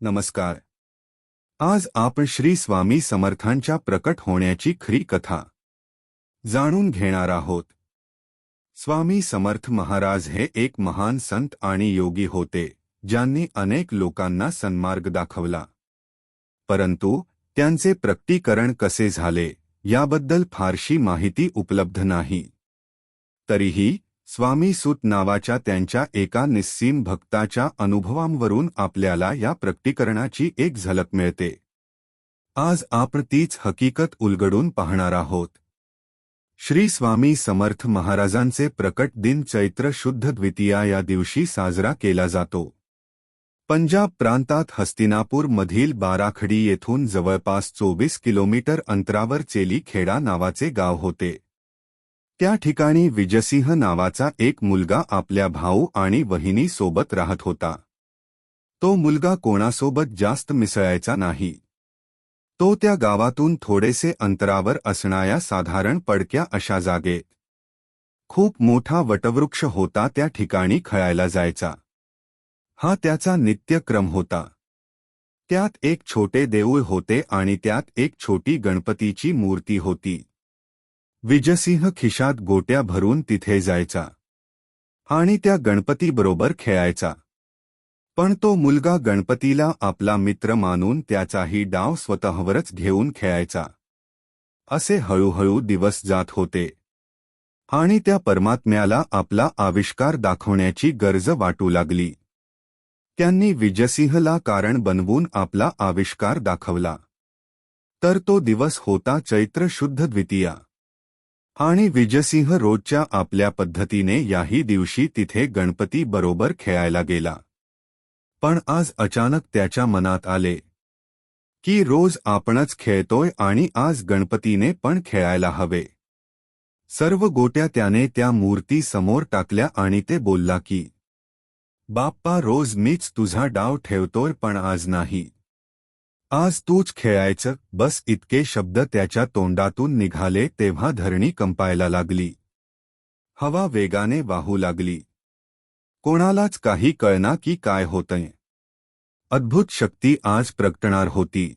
नमस्कार. आज आपण श्री स्वामी समर्थांच्या प्रकट होण्याची खरी कथा आहोत. स्वामी समर्थ महाराज हे एक महान संत आणि योगी होते, ज्यांनी अनेक लोकांना सन्मार्ग दाखवला. परंतु त्यांचे प्रकटीकरण कसे झाले, याबद्दल फारशी माहिती उपलब्ध नाही. तरीही स्वामी सुत नावाच्या त्यांच्या एका निस्सीम भक्ताच्या अनुभवांवरून आपल्याला या प्रकटीकरणाची एक झलक मिळते. आज आपण तीच हकीकत उलगडून पाहणार आहोत. श्री स्वामी समर्थ महाराजांचे प्रकट दिन चैत्र शुद्ध द्वितीया या दिवशी साजरा केला जातो. पंजाब प्रांतात हस्तिनापूर मधील बाराखडी येथून जवळपास चोवीस किलोमीटर अंतरावर चेली खेडा नावाचे गाव होते. त्या ठिकाणी विजयसिंह नावाचा एक मुलगा आपल्या भाऊ आणि वहिनीसोबत राहत होता. तो मुलगा कोणासोबत जास्त मिसळायचा नाही. तो त्या गावातून थोडेसे अंतरावर असणाऱ्या साधारण पडक्या अशा जागेत खूप मोठा वटवृक्ष होता त्या ठिकाणी खळायला जायचा. हा त्याचा नित्यक्रम होता. त्यात एक छोटे देऊळ होते आणि त्यात एक छोटी गणपतीची मूर्ती होती. विजसिंह खिशात गोट्या भरून तिथे जायचा. आणि त्या गणपतीबरोबर खेळायचा. पण तो मुलगा गणपतीला आपला मित्र मानून त्याचाही डाव स्वतःवरच घेऊन खेळायचा. असे हळूहळू दिवस जात होते. आणि त्या परमात्म्याला आपला आविष्कार दाखवण्याची गरज वाटू लागली. त्यांनी विजयसिंहला कारण बनवून आपला आविष्कार दाखवला. तर तो दिवस होता चैत्र शुद्ध द्वितीया. आणि विजयसिंह रोजच्या आपल्या पद्धतीने याही दिवशी तिथे गणपती बरोबर खेळायला गेला. पण आज अचानक त्याच्या मनात आले की रोज आपणच खेळतोय आणि आज गणपतीने पण खेळायला हवे. सर्व गोट्या त्याने त्या मूर्ती समोर टाकल्या आणि ते बोलला की बाप्पा रोज मीच तुझा डाव ठेवतोय पण आज नाही. आज तूच खेळायचं बस इतके शब्द त्याच्या तोंडातून निघाले तेव्हा धरणी कंपायला लागली. हवा वेगाने वाहू लागली. कोणालाच काही कळना की काय होतंय. अद्भुत शक्ती आज प्रगटणार होती.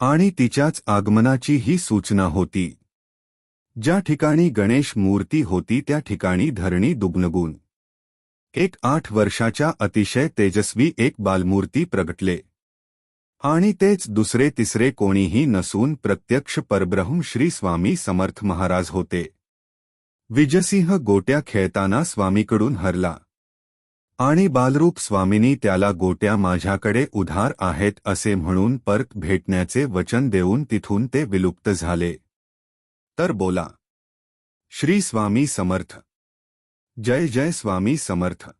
आणि तिच्याच आगमनाची ही सूचना होती. ज्या ठिकाणी गणेश मूर्ती होती त्या ठिकाणी धरणी दुग्नगून एक आठ वर्षाच्या अतिशय तेजस्वी एक बालमूर्ती प्रगटले. आणि तेच दुसरे तिसरे कोणीही नसून प्रत्यक्ष परब्रह्म श्री स्वामी समर्थ महाराज होते. विजयसिंह गोट्या खेळताना स्वामीकडून हरला. आणि बालरूप स्वामींनी त्याला गोट्या माझ्याकडे उधार आहेत असे म्हणून परत भेटण्याचे वचन देऊन तिथून ते विलुप्त झाले. तर बोला. श्री स्वामी समर्थ. जय जय स्वामी समर्थ.